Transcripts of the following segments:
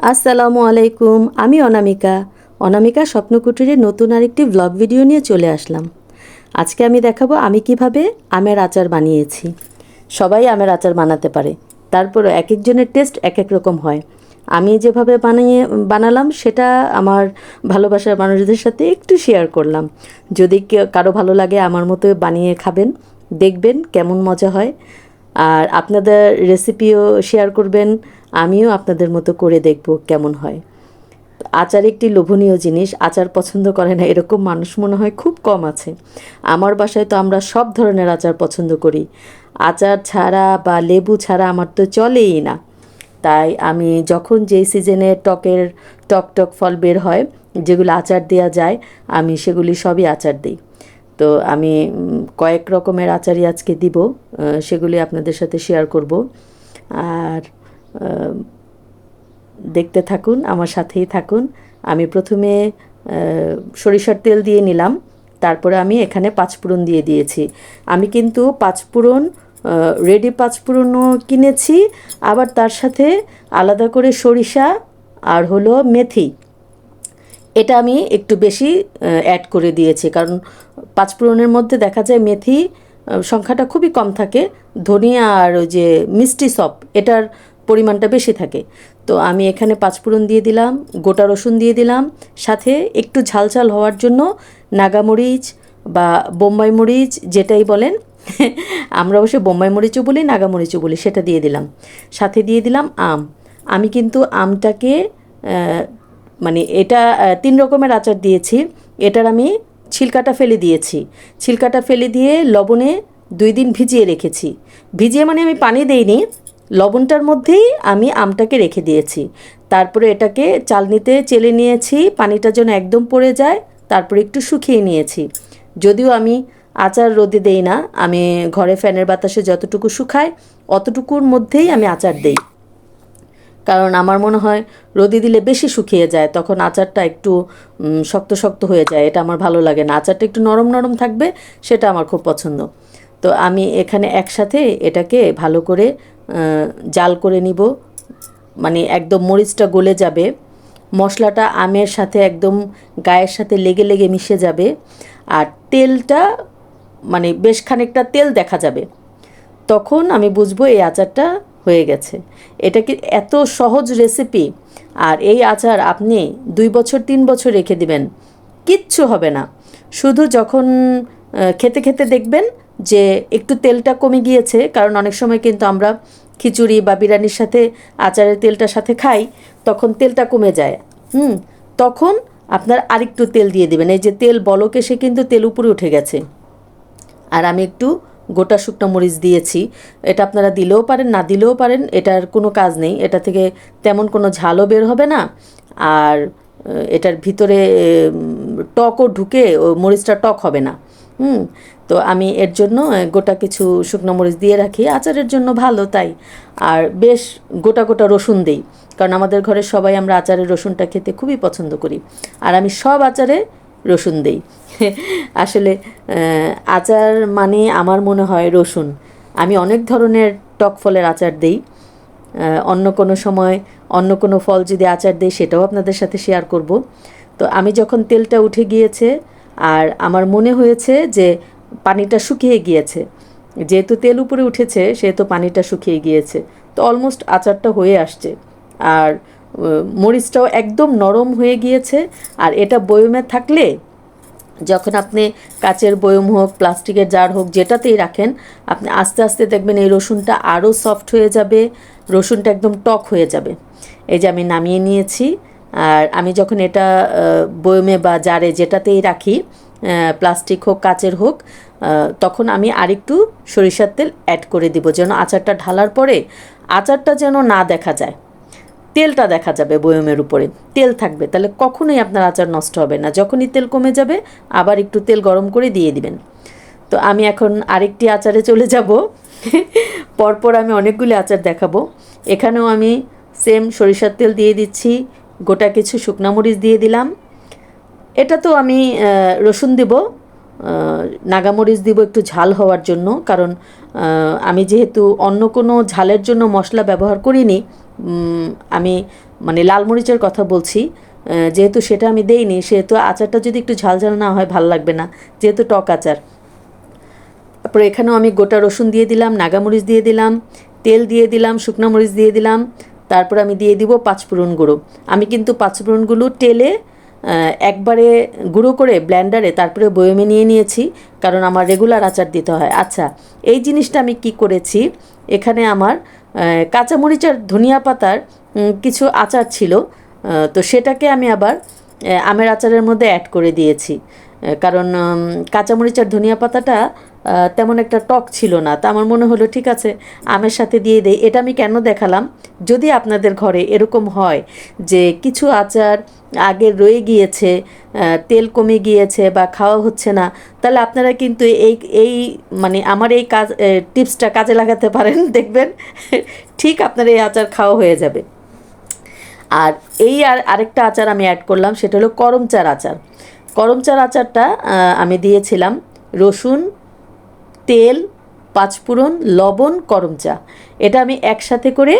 আসসালামু আলাইকুম, আমি অনামিকা। অনামিকা স্বপ্নকুটিরের নতুন আরেকটি ব্লগ ভিডিও নিয়ে চলে আসলাম। আজকে আমি দেখাবো আমি কীভাবে আমের আচার বানিয়েছি। সবাই আমের আচার বানাতে পারে, তারপরে এক একজনের টেস্ট এক এক রকম হয়। আমি যেভাবে বানিয়ে, বানালাম সেটা আমার ভালোবাসার মানুষদের সাথে একটু শেয়ার করলাম। যদি কারও ভালো লাগে আমার মতো বানিয়ে খাবেন, দেখবেন কেমন মজা হয়। আর আপনাদের রেসিপিও শেয়ার করবেন, আমিও আপনাদের মতো করে দেখব কেমন হয়। আচার একটি লোভনীয় জিনিস, আচার পছন্দ করে না, এরকম মানুষ মনে হয় খুব কম আছে। আমার বাসায় তো আমরা সব ধরনের আচার পছন্দ করি। আচার ছাড়া বা লেবু ছাড়া আমার তো চলেই না। তাই আমি যখন যেই সিজনে টকের টক টক ফল বের হয়, যেগুলো আচার দেওয়া যায়, আমি সেগুলি সবই আচার দিই। তো আমি কয়েক রকমের আচারই আজকে দিব সেগুলি আপনাদের সাথে শেয়ার করব। আর দেখতে থাকুন, আমার সাথেই থাকুন। আমি প্রথমে সরিষার তেল দিয়ে নিলাম, তারপরে আমি এখানে পাঁচফোড়ন দিয়ে দিয়েছি। আমি কিন্তু পাঁচফোড়ন রেডি পাঁচফোড়নও কিনেছি, আবার তার সাথে আলাদা করে সরিষা আর হলো মেথি। এটা আমি একটু বেশি অ্যাড করে দিয়েছি। কারণ পাঁচফোড়নের মধ্যে দেখা যায় মেথি সংখ্যাটা খুবই কম থাকে। ধনিয়া আর ওই যে মিষ্টি সপ এটার পরিমাণটা বেশি থাকে। তো আমি এখানে পাঁচফোড়ন দিয়ে দিলাম, গোটা রসুন দিয়ে দিলাম। সাথে একটু ঝাল ঝাল হওয়ার জন্য নাগামরিচ বা বোম্বাই মরিচ, যেটাই বলেন, আমরা অবশ্য বোম্বাই মরিচও বলি, নাগামরিচও বলি, সেটা দিয়ে দিলাম। সাথে দিয়ে দিলাম আম। আমি কিন্তু আমটাকে মানে এটা তিন রকমের আচার দিয়েছি। এটার আমি ছিলকাটা ফেলে দিয়েছি। ছিলকাটা ফেলে দিয়ে লবণে দুই দিন ভিজিয়ে রেখেছি। ভিজিয়ে মানে আমি পানি দেইনি, লবণটার মধ্যেই আমি আমটাকে রেখে দিয়েছি। তারপরে এটাকে চালনিতে চেলে নিয়েছি, পানিটা যেন একদম পড়ে যায়, তারপরে একটু শুকিয়ে নিয়েছি। যদিও আমি আচার রোদে দেই না, আমি ঘরে ফ্যানের বাতাসে যতটুকু শুকায়, অতটুকুর মধ্যেই আমি আচার দেই। কারণ আমার মনে হয় রোদে দিলে বেশি শুকিয়ে যায়, তখন আচারটা একটু শক্ত শক্ত হয়ে যায়, এটা আমার ভালো লাগে না। আচারটা একটু নরম নরম থাকবে, সেটা আমার খুব পছন্দ। তো আমি এখানে একসাথে এটাকে ভালো করে জাল করে নিব। মানে একদম মরিচটা গলে যাবে। মশলাটা আমের সাথে একদম গায়ের সাথে লেগে লেগে মিশে যাবে। আর তেলটা মানে বেশ খানিকটা তেল দেখা যাবে। তখন আমি বুঝব এই আচারটা হয়ে গেছে। এটা কি এত সহজ রেসিপি আর এই আচার আপনি দুই বছর, তিন বছর রেখে দিবেন, কিচ্ছু হবে না। শুধু যখন খেতে খেতে দেখবেন যে একটু তেলটা কমে গিয়েছে, কারণ অনেক সময় কিন্তু আমরা খিচুড়ি বা বিরিয়ানির সাথে আচারের তেলটার সাথে খাই, তখন তেলটা কমে যায়। হুম, তখন আপনার আরেকটু তেল দিয়ে দিবেন। এই যে তেল বলক এসে কিন্তু তেল উপরে উঠে গেছে। আর আমি একটু গোটা শুকনো মরিচ দিয়েছি। এটা আপনারা দিলেও পারেন, না দিলেও পারেন, এটার কোনো কাজ নেই। এটা থেকে তেমন কোনো ঝালও বের হবে না। আর এটার ভিতরে টকও ঢুকে মরিচটা টক হবে না। হুম, তো আমি এর জন্য গোটা কিছু শুকনো মরিচ দিয়ে রাখি। আচারের জন্য ভালো তাই। আর বেশ গোটা গোটা রসুন দিই। কারণ আমাদের ঘরে সবাই আমরা আচারের রসুনটা খেতে খুবই পছন্দ করি। আর আমি সব আচারে রসুন দেই। আসলে আচার মানে আমার মনে হয় রসুন। আমি অনেক ধরনের টক ফলের আচার দেই। অন্য কোনো সময় অন্য কোনো ফল যদি আচার দেই, সেটাও আপনাদের সাথে শেয়ার করব। তো আমি যখন তেলটা উঠে গিয়েছে, আর আমার মনে হয়েছে যে পানিটা শুকিয়ে গিয়েছে, যেহেতু তেল উপরে উঠেছে, সেহেতু পানিটা শুকিয়ে গিয়েছে। তো অলমোস্ট আচারটা হয়ে আসছে। আর মরিচটাও একদম নরম হয়ে গিয়েছে, আর এটা বয়মে থাকলে যখন আপনি কাচের বয়ম হোক, প্লাস্টিকের জার হোক, যেটাতেই রাখেন, আপনি আস্তে আস্তে দেখবেন এই রসুনটা আরও সফট হয়ে যাবে, রসুনটা একদম টক হয়ে যাবে। এই যে আমি নামিয়ে নিয়েছি, আর আমি যখন এটা বয়মে বা জারে যেটাতেই রাখি প্লাস্টিক হোক, কাচের হোক তখন আমি আরেকটু সরিষার তেল অ্যাড করে দিব, যেন আচারটা ঢালার পরে আচারটা যেন না দেখা যায়। তেলটা দেখা যাবে বয়মের উপরে। তেল থাকবে, তাহলে কখনোই আপনার আচার নষ্ট হবে না। যখনই তেল কমে যাবে, আবার একটু তেল গরম করে দিয়ে দিবেন। তো আমি এখন আরেকটি আচারে চলে যাব। পরপর আমি অনেকগুলি আচার দেখাবো। এখানেও আমি সেম সরিষার তেল দিয়ে দিচ্ছি, গোটা কিছু শুকনা মরিচ দিয়ে দিলাম। এটা তো আমি রসুন দেব। নাগামরিচ দিব একটু ঝাল হওয়ার জন্য। কারণ আমি যেহেতু অন্য কোনো ঝালের জন্য মশলা ব্যবহার করিনি আমি মানে লাল মরিচের কথা বলছি যেহেতু সেটা আমি দেইনি, সেহেতু আচারটা যদি একটু ঝালঝাল না হয়, ভালো লাগবে না, যেহেতু টক আচার। তারপরে এখানেও আমি গোটা রসুন দিয়ে দিলাম নাগামরিচ দিয়ে দিলাম, তেল দিয়ে দিলাম, শুকনো মরিচ দিয়ে দিলাম, তারপর আমি দিয়ে দিব পাঁচফোড়ন গুঁড়ো। আমি কিন্তু পাঁচফোড়নগুলো টেলে একবারে গুঁড়ো করে ব্ল্যান্ডারে তারপরে বয়মে নিয়ে নিয়েছি, কারণ আমার রেগুলার আচার দিতে হয়। আচ্ছা এই জিনিসটা আমি কি করেছি? এখানে আমার কাঁচামরিচ আর ধনিয়া পাতার কিছু আচার ছিল। তো সেটাকে আমি আবার আমের আচারের মধ্যে অ্যাড করে দিয়েছি। কারণ কাঁচামরিচ আর ধনিয়া পাতাটা তেমন একটা টক ছিল না। তা আমার মনে হলো, ঠিক আছে, আমের সাথে দিয়ে দেই। এটা আমি কেন দেখালাম? যদি আপনাদের ঘরে এরকম হয় যে কিছু আচার আগে রয়ে গিয়েছে তেল কমে গিয়েছে বা খাওয়া হচ্ছে না, তাহলে আপনারা কিন্তু এই এই মানে আমার এই কাজ টিপসটা কাজে লাগাতে পারেন। দেখবেন, ঠিক আপনার এই আচার খাওয়া হয়ে যাবে। আর এই আর আরেকটা আচার আমি অ্যাড করলাম, সেটা হলো করমচার আচার। করমচার আচারটা আমি দিয়েছিলাম রসুন তেল, পাঁচফোড়ন, লবণ করমচা এটা আমি একসাথে করে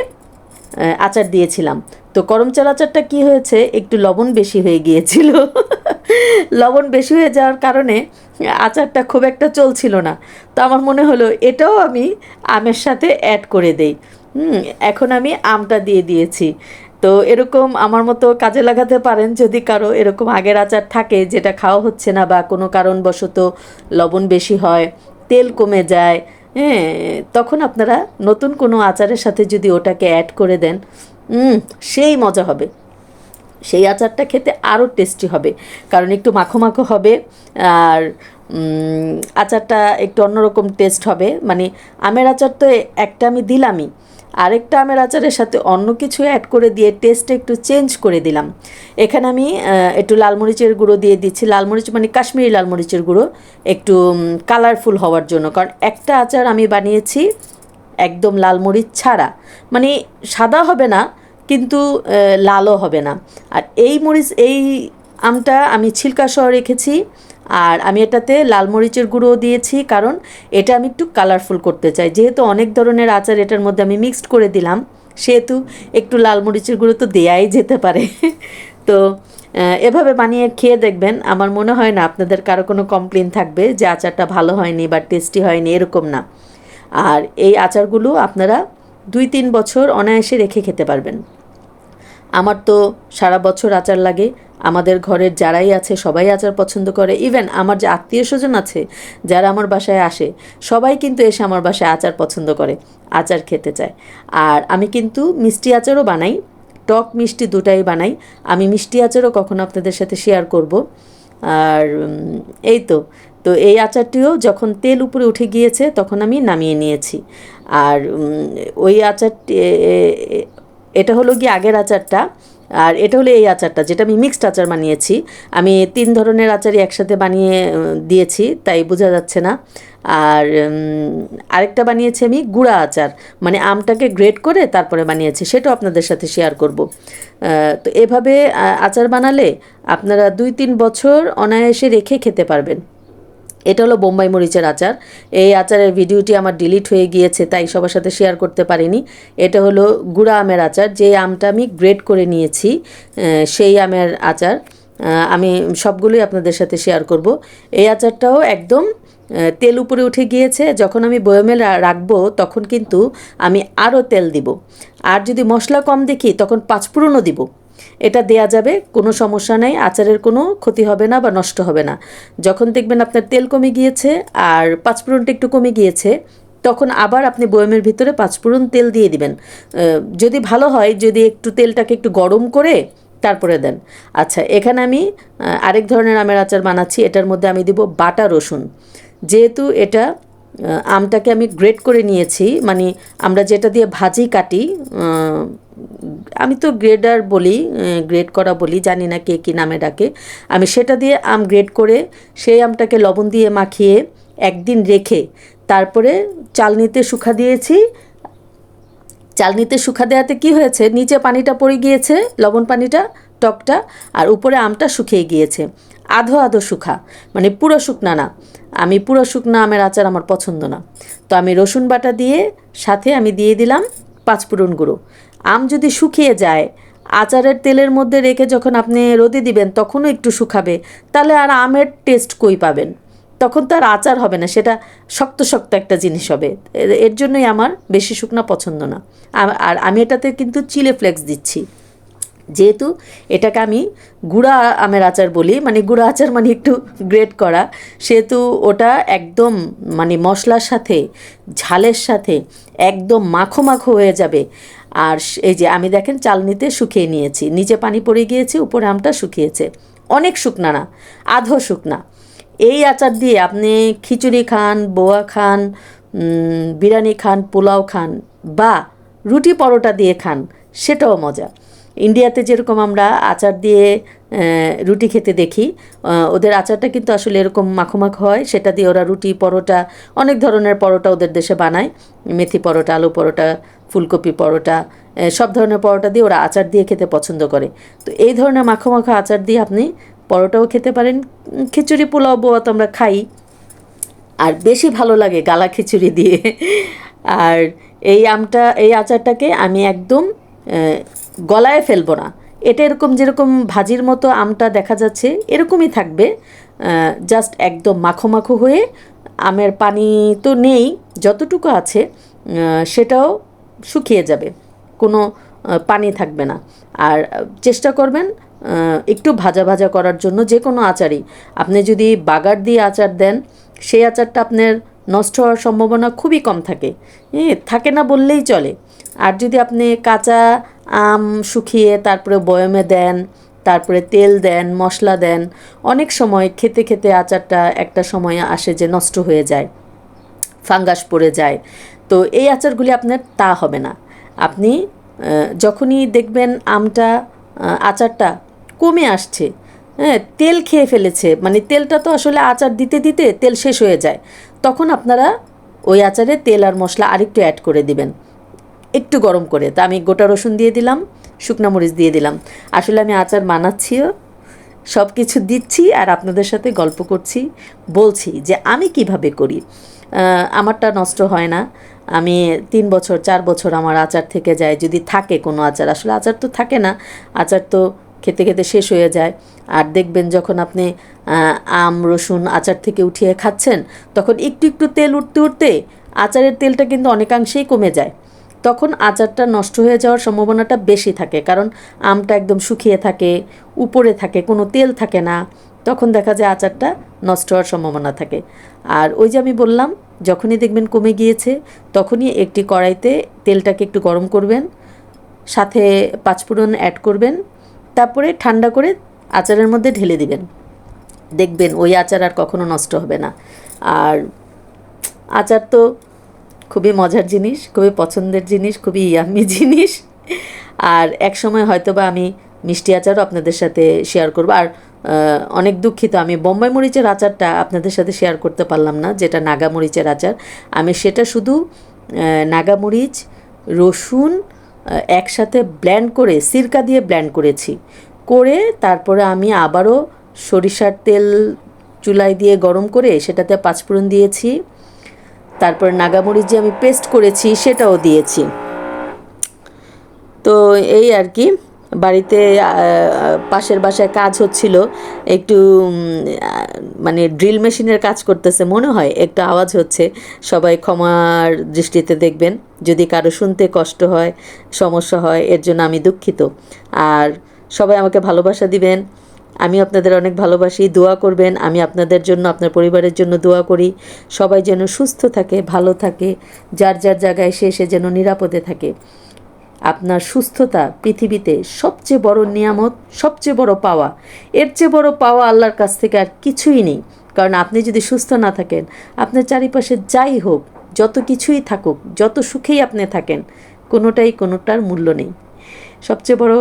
আচার দিয়েছিলাম। তো করমচার আচারটা কি হয়েছে? একটু লবণ বেশি হয়ে গিয়েছিল। লবণ বেশি হয়ে যাওয়ার কারণে আচারটা খুব একটা চলছিল না। তো আমার মনে হলো, এটাও আমি আমের সাথে অ্যাড করে দেই। এখন আমি আমটা দিয়ে দিয়েছি। তো এরকম আমার মতো কাজে লাগাতে পারেন যদি কারও এরকম আগের আচার থাকে, যেটা খাওয়া হচ্ছে না বা কোনো কারণবশত লবণ বেশি হয়। তেল কমে যায় হ্যাঁ তখন আপনারা নতুন কোনো আচারের সাথে যদি ওটাকে অ্যাড করে দেন সেই মজা হবে। সেই আচারটা খেতে আরও টেস্টি হবে। কারণ একটু মাখো মাখো হবে আর আচারটা একটু অন্যরকম টেস্ট হবে। মানে আমের আচার তো একটা আমি দিলামই। আরেকটা আমের আচারের সাথে অন্য কিছু অ্যাড করে দিয়ে টেস্টটা একটু চেঞ্জ করে দিলাম। এখানে আমি একটু লাল মরিচের গুঁড়ো দিয়ে দিচ্ছি। লাল মরিচ মানে কাশ্মীরি লাল মরিচের গুঁড়ো। একটু কালারফুল হওয়ার জন্য। কারণ একটা আচার আমি বানিয়েছি একদম লাল মরিচ ছাড়া। মানে সাদা হবে না, কিন্তু লালও হবে না। আর এই মরিচ, এই আমটা আমি ছিলকা সহ রেখেছি। আর আমি এটাতে লাল মরিচের গুঁড়ো দিয়েছি, কারণ এটা আমি একটু কালারফুল করতে চাই। যেহেতু অনেক ধরনের আচার এটার মধ্যে আমি মিক্সড করে দিলাম, সেহেতু একটু লাল মরিচের গুঁড়ো তো দেয়াই যেতে পারে। তো এভাবে বানিয়ে খেয়ে দেখবেন, আমার মনে হয় না আপনাদের কারও কোনো কমপ্লেন থাকবে যে আচারটা ভালো হয়নি বা টেস্টি হয়নি, এরকম না। আর এই আচারগুলো আপনারা দুই তিন বছর অনায়াসে রেখে খেতে পারবেন। আমার তো সারা বছর আচার লাগে। আমাদের ঘরের যারাই আছে, সবাই আচার পছন্দ করে। ইভেন আমার যে আত্মীয় স্বজন আছে, যারা আমার বাসায় আসে, সবাই কিন্তু এসে আমার বাসায় আচার পছন্দ করে, আচার খেতে চায়। আর আমি কিন্তু মিষ্টি আচারও বানাই, টক মিষ্টি দুটাই বানাই। আমি মিষ্টি আচারও কখনো আপনাদের সাথে শেয়ার করব। আর এই তো। তো এই আচারটিও যখন তেল উপরে উঠে গিয়েছে, তখন আমি নামিয়ে নিয়েছি। আর ওই আচারটি এটা হলো কি আগের আচারটা, আর এটা হলো এই আচারটা, যেটা আমি মিক্সড আচার বানিয়েছি। আমি তিন ধরনের আচারই একসাথে বানিয়ে দিয়েছি, তাই বোঝা যাচ্ছে না। আর আরেকটা বানিয়েছি আমি গুঁড়া আচার মানে আমটাকে গ্রেট করে তারপরে বানিয়েছি, সেটাও আপনাদের সাথে শেয়ার করব। তো এভাবে আচার বানালে আপনারা দুই তিন বছর অনায়াসে রেখে খেতে পারবেন। এটা হলো বোম্বাই মরিচের আচার। এই আচারের ভিডিওটি আমার ডিলিট হয়ে গিয়েছে, তাই সবার সাথে শেয়ার করতে পারিনি। এটা হলো গুড়া আমের আচার, যে আমটা আমি গ্রেড করে নিয়েছি সেই আমের আচার। আমি সবগুলোই আপনাদের সাথে শেয়ার করব। এই আচারটাও একদম তেল উপরে উঠে গিয়েছে। যখন আমি বয়মে রাখব, তখন কিন্তু আমি আরও তেল দিব। আর যদি মশলা কম দেখি, তখন পাঁচফোড়নও দিব। এটা দেয়া যাবে, কোনো সমস্যা নেই, আচারের কোনো ক্ষতি হবে না বা নষ্ট হবে না। যখন দেখবেন আপনার তেল কমে গিয়েছে আর পাঁচফোড়নটা একটু কমে গিয়েছে, তখন আবার আপনি বয়মের ভিতরে পাঁচফোড়ন তেল দিয়ে দিবেন। যদি ভালো হয়, যদি একটু তেলটাকে একটু গরম করে তারপরে দেন। আচ্ছা এখানে আমি আরেক ধরনের আমের আচার বানাচ্ছি, এটার মধ্যে আমি দিব বাটা রসুন। যেহেতু এটা আমটাকে আমি গ্রেট করে নিয়েছি। মানে আমরা যেটা দিয়ে ভাজি কাটি আমি তো গ্রেডার বলি গ্রেড করা বলি, জানি না কে কী নামে ডাকে। আমি সেটা দিয়ে আম গ্রেড করে সেই আমটাকে লবণ দিয়ে মাখিয়ে একদিন রেখে তারপরে চালনিতে শুকা দিয়েছি। চালনিতে শুকা দেওয়াতে কি হয়েছে? নিচে পানিটা পড়ে গিয়েছে, লবণ পানিটা, টকটা, আর উপরে আমটা শুকিয়ে গিয়েছে। আধো আধো শুকা মানে পুরো শুকনা না। আমি পুরো শুকনা আমের আচার আমার পছন্দ না। তো আমি রসুন বাটা দিয়ে সাথে আমি দিয়ে দিলাম পাঁচফোড়ন গুঁড়ো। আম যদি শুকিয়ে যায়, আচারের তেলের মধ্যে রেখে যখন আপনি রোদে দিবেন, তখনও একটু শুকাবে, তাহলে আর আমের টেস্ট কই পাবেন? তখন তো আর আচার হবে না, সেটা শক্ত শক্ত একটা জিনিস হবে। এর- জন্যই আমার বেশি শুকনা পছন্দ না। আর আমি এটাতে কিন্তু চিলে ফ্লেক্স দিচ্ছি। যেহেতু এটাকে আমি গুঁড়া আমের আচার বলি মানে গুঁড়া আচার মানে একটু গ্রেট করা, সেহেতু ওটা একদম মানে মশলার সাথে, ঝালের সাথে একদম মাখো মাখো হয়ে যাবে। আর এই যে আমি দেখেন চালনিতে শুকিয়ে নিয়েছি, নিচে পানি পড়ে গিয়েছে, উপরে আমটা শুকিয়েছে। অনেক শুকনা না, আধো শুকনা। এই আচার দিয়ে আপনি খিচুড়ি খান, বোয়া খান বিরিয়ানি খান, পোলাও খান, বা রুটি পরোটা দিয়ে খান, সেটাও মজা। ইন্ডিয়াতে যেরকম আমরা আচার দিয়ে রুটি খেতে দেখি ওদের আচারটা কিন্তু আসলে এরকম মাখো মাখো হয়, সেটা দিয়ে ওরা রুটি, পরোটা, অনেক ধরনের পরোটা ওদের দেশে বানায়। মেথি পরোটা, আলু পরোটা, ফুলকপি পরোটা সব ধরনের পরোটা দিয়ে ওরা আচার দিয়ে খেতে পছন্দ করে। তো এই ধরনের মাখো মাখো আচার দিয়ে আপনি পরোটাও খেতে পারেন খিচুড়ি, পোলাও, বোয়া তো আমরা খাই। আর বেশি ভালো লাগে গালা খিচুড়ি দিয়ে। আর এই আমটা, এই আচারটাকে আমি একদম গলায় ফেলব না। এটা এরকম যেরকম ভাজির মতো আমটা দেখা যাচ্ছে, এরকমই থাকবে। জাস্ট একদম মাখো মাখো হয়ে আমের পানি তো নেই, যতটুকু আছে সেটাও শুকিয়ে যাবে। কোনো পানি থাকবে না। আর চেষ্টা করবেন একটু ভাজা ভাজা করার জন্য যে কোনো আচারই। আপনি যদি বাগার দিয়ে আচার দেন, সেই আচারটা আপনার নষ্ট হওয়ার সম্ভাবনা খুবই কম থাকে। থাকে না বললেই চলে। আর যদি আপনি কাঁচা আম শুকিয়ে তারপরে বয়মে দেন, তারপরে তেল দেন, মশলা দেন। অনেক সময় খেতে খেতে আচারটা একটা সময় আসে যে নষ্ট হয়ে যায়, ফাঙ্গাস পড়ে যায়। তো এই আচারগুলি আপনার তা হবে না। আপনি যখনই দেখবেন আমটা আচারটা কমে আসছে হ্যাঁ তেল খেয়ে ফেলেছে মানে তেলটা তো আসলে আচার দিতে দিতে তেল শেষ হয়ে যায়, তখন আপনারা ওই আচারে তেল আর মশলা আরেকটু অ্যাড করে দিবেন। একটু গরম করে। তা আমি গোটা রসুন দিয়ে দিলাম, শুকনা মরিচ দিয়ে দিলাম। আসলে আমি আচার বানাচ্ছিও সব কিছু দিচ্ছি আর আপনাদের সাথে গল্প করছি, বলছি যে আমি কীভাবে করি। আমারটা নষ্ট হয় না। আমি তিন বছর, চার বছর আমার আচার থেকে যায়, যদি থাকে কোনো আচার। আসলে আচার তো থাকে না, আচার তো খেতে খেতে শেষ হয়ে যায়। আর দেখবেন যখন আপনি আম, রসুন আচার থেকে উঠিয়ে খাচ্ছেন, তখন একটু একটু তেল উঠতে উঠতে আচারের তেলটা কিন্তু অনেকাংশেই কমে যায়। তখন আচারটা নষ্ট হয়ে যাওয়ার সম্ভাবনাটা বেশি থাকে, কারণ আমটা একদম শুকিয়ে থাকে, উপরে থাকে, কোনো তেল থাকে না, তখন দেখা যায় আচারটা নষ্ট হওয়ার সম্ভাবনা থাকে। আর ওই যে আমি বললাম, যখনই দেখবেন কমে গিয়েছে, তখনই একটি কড়াইতে তেলটাকে একটু গরম করবেন, সাথে পাঁচফোড়ন অ্যাড করবেন, তারপরে ঠান্ডা করে আচারের মধ্যে ঢেলে দিবেন। দেখবেন ওই আচার আর কখনো নষ্ট হবে না। আর আচার তো খুবই মজার জিনিস, খুবই পছন্দের জিনিস, খুবই ইয়াম্মি জিনিস। আর এক সময় হয়তো বা আমি মিষ্টি আচারও আপনাদের সাথে শেয়ার করব। আর অনেক দুঃখিত, আমি বোম্বাই মরিচের আচারটা আপনাদের সাথে শেয়ার করতে পারলাম না, যেটা নাগা মরিচের আচার। আমি সেটা শুধু নাগা মরিচ, রসুন একসাথে ব্ল্যান্ড করে, সিরকা দিয়ে ব্ল্যান্ড করেছি। করে তারপরে আমি আবারও সরিষার তেল চুলায় দিয়ে গরম করে সেটাতে পাঁচফোড়ন দিয়েছি। তারপর নাগামরিচ যে আমি পেস্ট করেছি, সেটাও দিয়েছি। তো এই আর কি, বাড়িতে পাশের বাসায় কাজ হচ্ছিল, একটু মানে ড্রিল মেশিনের কাজ করতেছে, মনে হয়, একটু আওয়াজ হচ্ছে, সবাই ক্ষমার দৃষ্টিতে দেখবেন, যদি কারও শুনতে কষ্ট হয়, সমস্যা হয়, এর জন্য আমি দুঃখিত। আর সবাই আমাকে ভালোবাসা দিবেন আমি আপনাদের অনেক ভালোবাসি, দোয়া করবেন। আমি আপনাদের জন্য, আপনার পরিবারের জন্য দোয়া করি। সবাই যেন সুস্থ থাকে, ভালো থাকে, যার যার জায়গায় সে সে যেন নিরাপদে থাকে। আপনার সুস্থতা পৃথিবীতে সবচেয়ে বড় নিয়ামত, সবচেয়ে বড় পাওয়া। এর চেয়ে বড় পাওয়া আল্লাহর কাছ থেকে আর কিছুই নেই। কারণ আপনি যদি সুস্থ না থাকেন, আপনার চারিপাশে যাই হোক, যত কিছুই থাকুক, যত সুখেই আপনি থাকেন, কোনোটাই কোনোটার মূল্য নেই। সবচেয়ে বড়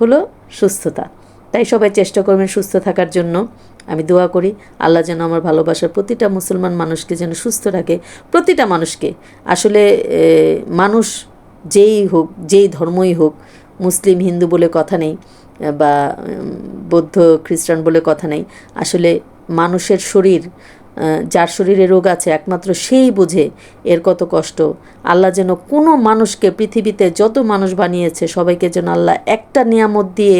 হলো সুস্থতা। তাই সবাই চেষ্টা করবেন সুস্থ থাকার জন্য। আমি দোয়া করি, আল্লাহ যেন আমার ভালোবাসার প্রতিটা মুসলমান মানুষকে যেন সুস্থ রাখে, প্রতিটা মানুষকে। আসলে মানুষ যেই হোক, যেই ধর্মই হোক, মুসলিম, হিন্দু বলে কথা নেই, বা বৌদ্ধ, খ্রিস্টান বলে কথা নেই, আসলে মানুষের শরীর যার শরীরে রোগ আছে, একমাত্র সেই বুঝে এর কত কষ্ট। আল্লাহ যেন কোনো মানুষকে পৃথিবীতে যত মানুষ বানিয়েছে, সবাইকে যেন আল্লাহ একটা নিয়ামত দিয়ে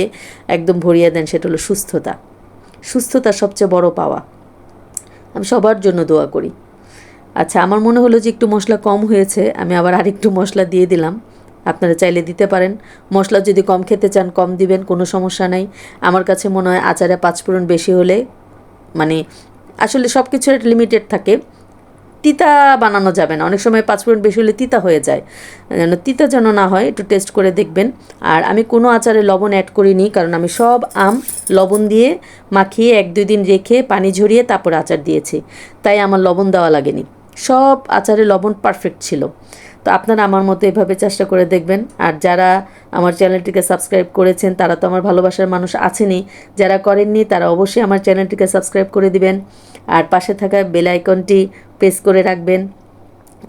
একদম ভরিয়ে দেন, সেটা হলো সুস্থতা। সুস্থতা সবচেয়ে বড় পাওয়া। আমি সবার জন্য দোয়া করি। আচ্ছা আমার মনে হলো যে একটু মশলা কম হয়েছে, আমি আবার আরেকটু মশলা দিয়ে দিলাম। আপনারা চাইলে দিতে পারেন। মশলা যদি কম খেতে চান, কম দিবেন, কোনো সমস্যা নাই। আমার কাছে মনে হয় আচারে পাঁচফোড়ন বেশি হলে মানে আসলে সব কিছুর লিমিটেড থাকে। তিতা বানানো যাবে না। অনেক সময় পাঁচ পাঁচফোড়ন বেশি হলে তিতা হয়ে যায়। যেন তিতা যেন না হয়, একটু টেস্ট করে দেখবেন। আর আমি কোনো আচারে লবণ অ্যাড করিনি, কারণ আমি সব আম লবণ দিয়ে মাখিয়ে এক দুই দিন রেখে পানি ঝরিয়ে তারপরে আচার দিয়েছি। তাই আমার লবণ দেওয়া লাগেনি। সব আচারে লবণ পারফেক্ট ছিল। তো আপনারা আমার মতো এভাবে চেষ্টা করে দেখবেন। আর যারা আমার চ্যানেলটিকে সাবস্ক্রাইব করেছেন, তারা তো আমার ভালোবাসার মানুষ আছেনই। যারা করেননি, তারা অবশ্যই আমার চ্যানেলটিকে সাবস্ক্রাইব করে দিবেন। আর পাশে থাকা বেল আইকনটি প্রেস করে রাখবেন।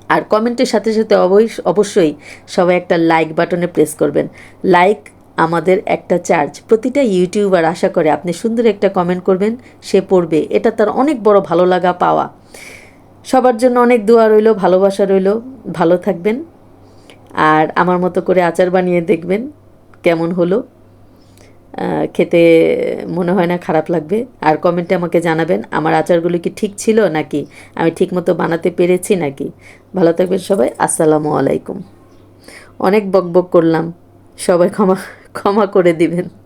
আর কমেন্টের সাথে সাথে অবশ্য অবশ্যই সবাই একটা লাইক বাটনে প্রেস করবেন। লাইক আমাদের একটা চার্জ প্রতিটা ইউটিউবার আশা করে আপনি সুন্দর একটা কমেন্ট করবেন, সে পড়বে। এটা তার অনেক বড় ভালো লাগা পাওয়া। সবার জন্য অনেক দোয়া রইল, ভালোবাসা রইল। ভালো থাকবেন। আর আমার মতো করে আচার বানিয়ে দেখবেন কেমন হলো। খেতে মনে হয় না খারাপ লাগবে। আর কমেন্টে আমাকে জানাবেন, আমার আচারগুলো কি ঠিক ছিল নাকি? আমি ঠিক মতো বানাতে পেরেছি নাকি? ভালো থাকবেন সবাই, আসসালামু আলাইকুম। অনেক বকবক করলাম, সবাই ক্ষমা ক্ষমা করে দিবেন।